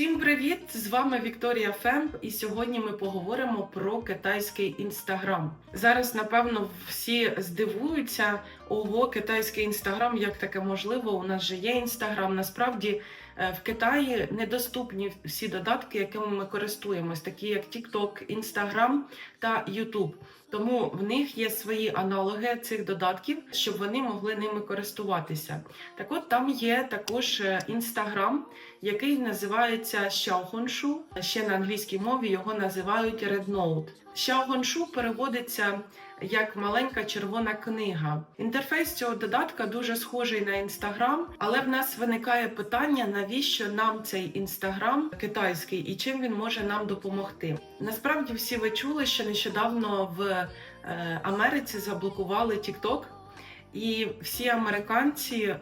Всім привіт! З вами Вікторія Фемп, і сьогодні ми поговоримо про китайський інстаграм. Зараз, напевно, всі здивуються, ого, китайський інстаграм, як таке можливо? У нас же є інстаграм. Насправді е, в Китаї недоступні всі додатки, якими ми користуємось, такі як TikTok, Instagram та YouTube. Тому в них є свої аналоги цих додатків, щоб вони могли ними користуватися. Так от там є також інстаграм, який називається Xiaohongshu. Ще на англійській мові його називають Rednote. Xiaohongshu переводиться як маленька червона книга. Інтерфейс цього додатка дуже схожий на інстаграм, але в нас виникає питання, навіщо нам цей інстаграм китайський і чим він може нам допомогти. Насправді всі ви чули, що нещодавно в е, Америці заблокували TikTok, і всі американці е,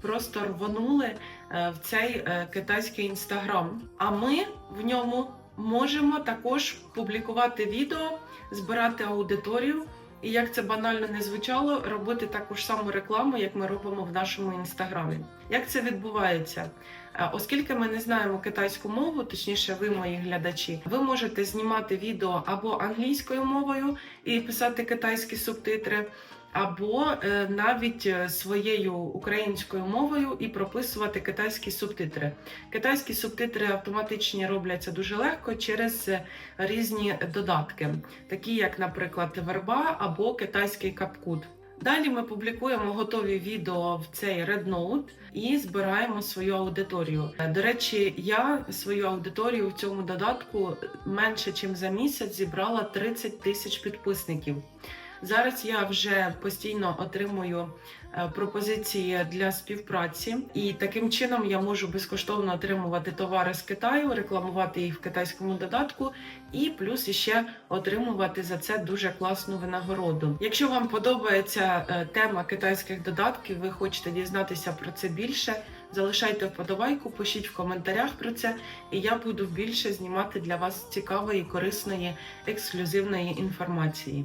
просто рвонули е, в цей е, китайський інстаграм. А ми в ньому можемо також публікувати відео, збирати аудиторію. І як це банально не звучало, робити таку ж саму рекламу, як ми робимо в нашому інстаграмі. Як це відбувається? Е, Оскільки ми не знаємо китайську мову, точніше, ви, мої глядачі, ви можете знімати відео або англійською мовою і писати китайські субтитри, або е, навіть е, своєю українською мовою і прописувати китайські субтитри. Китайські субтитри автоматичні робляться дуже легко через різні додатки, такі як, наприклад, верба або китайський капкут. Далі ми публікуємо готові відео в цей Rednote і збираємо свою аудиторію. До речі, я свою аудиторію в цьому додатку менше ніж за місяць зібрала 30 тисяч підписників. Зараз я вже постійно отримую е, пропозиції для співпраці, і таким чином я можу безкоштовно отримувати товари з Китаю, рекламувати їх в китайському додатку, і плюс іще отримувати за це дуже класну винагороду. Якщо вам подобається е, тема китайських додатків, ви хочете дізнатися про це більше. Залишайте вподобайку, пишіть в коментарях про це, і я буду більше знімати для вас цікавої, корисної, ексклюзивної інформації.